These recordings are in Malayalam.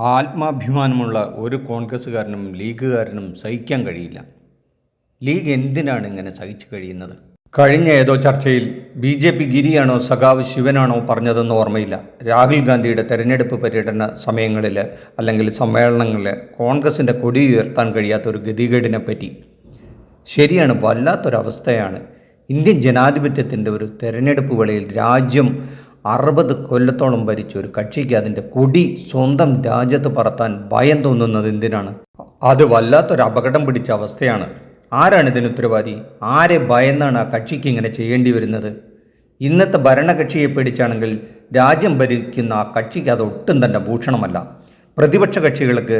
ആത്മാഭിമാനമുള്ള ഒരു കോൺഗ്രസ്സുകാരനും ലീഗുകാരനും സഹിക്കാൻ കഴിയില്ല. ലീഗ് എന്തിനാണ് ഇങ്ങനെ സഹിച്ചു കഴിയുന്നത്? കഴിഞ്ഞ ഏതോ ചർച്ചയിൽ ബി ജെ പി ഗിരിയാണോ സഖാവ് ശിവനാണോ പറഞ്ഞതെന്ന് ഓർമ്മയില്ല. രാഹുൽ ഗാന്ധിയുടെ തെരഞ്ഞെടുപ്പ് പര്യടന സമയങ്ങളിൽ അല്ലെങ്കിൽ സമ്മേളനങ്ങളിൽ കോൺഗ്രസിന്റെ കൊടി ഉയർത്താൻ കഴിയാത്ത ഒരു ഗതികേടിനെ പറ്റി ശരിയാണ് വല്ലാത്തൊരവസ്ഥയാണ്. ഇന്ത്യൻ ജനാധിപത്യത്തിന്റെ ഒരു തെരഞ്ഞെടുപ്പ് വേളയിൽ രാജ്യം അറുപത് കൊല്ലത്തോളം ഭരിച്ച ഒരു കക്ഷിക്ക് അതിന്റെ കൊടി സ്വന്തം രാജ്യത്ത് പറത്താൻ ഭയം തോന്നുന്നത് എന്തിനാണ്? അത് വല്ലാത്തൊരു അപകടം പിടിച്ച അവസ്ഥയാണ്. ആരാണ് ഇതിന് ഉത്തരവാദി? ആരെ ഭയന്നാണ് ആ കക്ഷിക്ക് ഇങ്ങനെ ചെയ്യേണ്ടി വരുന്നത്? ഇന്നത്തെ ഭരണകക്ഷിയെ പേടിച്ചാണെങ്കിൽ രാജ്യം ഭരിക്കുന്ന ആ കക്ഷിക്ക് അത് ഒട്ടും തന്നെ ഭൂഷണമല്ല. പ്രതിപക്ഷ കക്ഷികൾക്ക്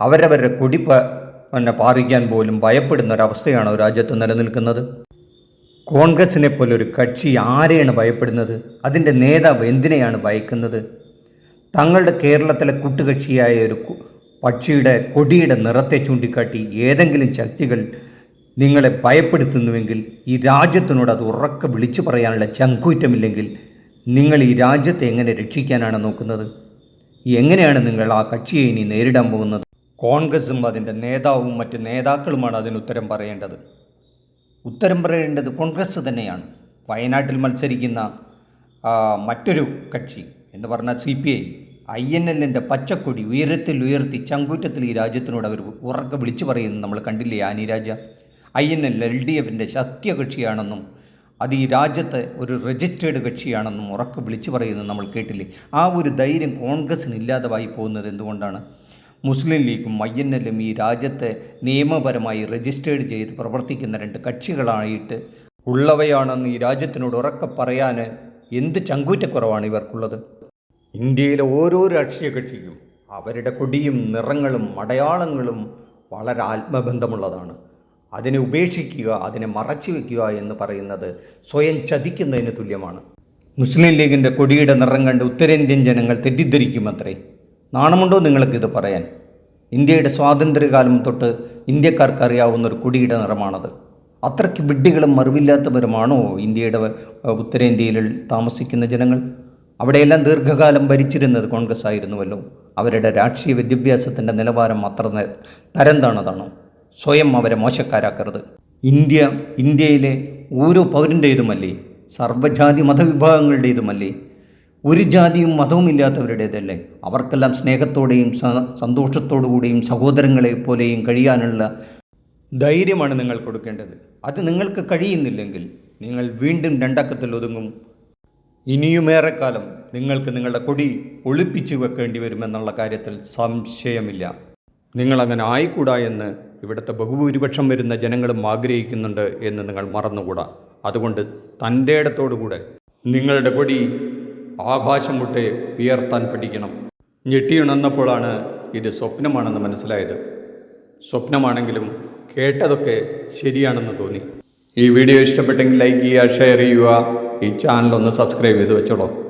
അവരവരുടെ കൊടി പിന്നെ പാറിക്കാൻ പോലും ഭയപ്പെടുന്ന ഒരവസ്ഥയാണ് രാജ്യത്ത് നിലനിൽക്കുന്നത്. കോൺഗ്രസിനെ പോലെ ഒരു കക്ഷി ആരെയാണ് ഭയപ്പെടുന്നത്? അതിന്റെ നേതാവ് എന്തിനെയാണ് ഭയക്കുന്നത്? തങ്ങളുടെ കേരളത്തിലെ കൂട്ടുകക്ഷിയായ ഒരു പക്ഷിയുടെ കൊടിയുടെ നിറത്തെ ചൂണ്ടിക്കാട്ടി ഏതെങ്കിലും ശക്തികൾ നിങ്ങളെ ഭയപ്പെടുത്തുന്നുവെങ്കിൽ ഈ രാജ്യത്തിനോട് അത് ഉറക്കെ വിളിച്ചു പറയാനുള്ള ചങ്കൂറ്റമില്ലെങ്കിൽ നിങ്ങൾ ഈ രാജ്യത്തെ എങ്ങനെ രക്ഷിക്കാനാണ് നോക്കുന്നത്? എങ്ങനെയാണ് നിങ്ങൾ ആ കക്ഷിയെ ഇനി നേരിടാൻ പോകുന്നത്? കോൺഗ്രസും അതിന്റെ നേതാവും മറ്റ് നേതാക്കളുമാണ് അതിന് ഉത്തരം പറയേണ്ടത്. ഉത്തരം പറയേണ്ടത് കോൺഗ്രസ് തന്നെയാണ്. വയനാട്ടിൽ മത്സരിക്കുന്ന മറ്റൊരു കക്ഷി എന്ന് പറഞ്ഞാൽ C P I I N എല്ലിന്റെ പച്ചക്കൊടി ഉയരത്തിൽ ഉയർത്തി ചങ്കൂറ്റത്തിൽ ഈ രാജ്യത്തിനോട് അവർ ഉറക്കെ വിളിച്ചു പറയുന്നത് നമ്മൾ കണ്ടില്ലേ Annie Raja? I N L L D എഫിന്റെ സത്യകക്ഷിയാണെന്നും അത് ഈ രാജ്യത്തെ ഒരു രജിസ്റ്റേർഡ് കക്ഷിയാണെന്നും ഉറക്കെ വിളിച്ചു പറയുന്നത് നമ്മൾ കേട്ടില്ലേ? ആ ഒരു ധൈര്യം കോൺഗ്രസ്സിന് ഇല്ലാതെ പോകുന്നത് എന്തുകൊണ്ടാണ്? മുസ്ലിം ലീഗും ഐ എൻ എല്ലും ഈ രാജ്യത്തെ നിയമപരമായി രജിസ്റ്റേർഡ് ചെയ്ത് പ്രവർത്തിക്കുന്ന രണ്ട് കക്ഷികളായിട്ട് ഉള്ളവയാണെന്ന് ഈ രാജ്യത്തിനോട് ഉറക്കെ പറയാൻ എന്ത് ചങ്കൂറ്റക്കുറവാണ് ഇവർക്കുള്ളത്? ഇന്ത്യയിലെ ഓരോ രാഷ്ട്രീയ കക്ഷിക്കും അവരുടെ കൊടിയും നിറങ്ങളും അടയാളങ്ങളും വളരെ ആത്മബന്ധമുള്ളതാണ്. അതിനെ ഉപേക്ഷിക്കുക അതിനെ മറച്ചു വയ്ക്കുക എന്ന് പറയുന്നത് സ്വയം ചതിക്കുന്നതിന് തുല്യമാണ്. മുസ്ലിം ലീഗിന്റെ കൊടിയുടെ നിറം കണ്ട് ഉത്തരേന്ത്യൻ ജനങ്ങൾ തെറ്റിദ്ധരിക്കുമത്രേ? നാണമുണ്ടോ നിങ്ങൾക്കിത് പറയാൻ? ഇന്ത്യയുടെ സ്വാതന്ത്ര്യകാലം തൊട്ട് ഇന്ത്യക്കാർക്ക് അറിയാവുന്ന ഒരു കൊടിയുടെ നിറമാണത്. അത്രയ്ക്ക് വിഡ്ഢികളും മറിവില്ലാത്തവരുമാണോ ഇന്ത്യയുടെ ഉത്തരേന്ത്യയിൽ താമസിക്കുന്ന ജനങ്ങൾ? അവിടെയെല്ലാം ദീർഘകാലം ഭരിച്ചിരുന്നത് കോൺഗ്രസ് ആയിരുന്നുവല്ലോ. അവരുടെ രാഷ്ട്രീയ വിദ്യാഭ്യാസത്തിന്റെ നിലവാരം അത്ര തരംതാണതാണോ? തരം താണതാണോ സ്വയം അവരെ മോശക്കാരാക്കരുത്. ഇന്ത്യ ഇന്ത്യയിലെ ഓരോ പൗരന്റേതുമല്ലേ സർവജാതി മതവിഭാഗങ്ങളുടേതുമല്ലേ? ഒരു ജാതിയും മതവും ഇല്ലാത്തവരുടേതല്ലേ അവർക്കെല്ലാം സ്നേഹത്തോടെയും സന്തോഷത്തോടു കൂടിയും സഹോദരങ്ങളെ പോലെയും കഴിയാനുള്ള ധൈര്യമാണ് നിങ്ങൾ കൊടുക്കേണ്ടത്. അത് നിങ്ങൾക്ക് കഴിയുന്നില്ലെങ്കിൽ നിങ്ങൾ വീണ്ടും രണ്ടക്കത്തിൽ ഒതുങ്ങും. ഇനിയുമേറെ കാലം നിങ്ങൾക്ക് നിങ്ങളുടെ കൊടി ഒളിപ്പിച്ചു വെക്കേണ്ടി വരുമെന്നുള്ള കാര്യത്തിൽ സംശയമില്ല. നിങ്ങളങ്ങനെ ആയിക്കൂടാ എന്ന് ഇവിടുത്തെ ബഹുഭൂരിപക്ഷം വരുന്ന ജനങ്ങളും ആഗ്രഹിക്കുന്നുണ്ട് എന്ന് നിങ്ങൾ മറന്നുകൂടാ. അതുകൊണ്ട് തന്റെ ഇടത്തോടുകൂടെ നിങ്ങളുടെ കൊടി ആകാശം മുട്ടെ ഉയർത്താൻ പഠിക്കണം. ഞെട്ടിയുണർന്നപ്പോഴാണ് ഇത് സ്വപ്നമാണെന്ന് മനസ്സിലായത്. സ്വപ്നമാണെങ്കിലും കേട്ടതൊക്കെ ശരിയാണെന്ന് തോന്നി. ഈ വീഡിയോ ഇഷ്ടപ്പെട്ടെങ്കിൽ ലൈക്ക് ചെയ്യുക ഷെയർ ചെയ്യുക. ഈ ചാനൽ ഒന്ന് സബ്സ്ക്രൈബ് ചെയ്ത് വെച്ചോളൂ.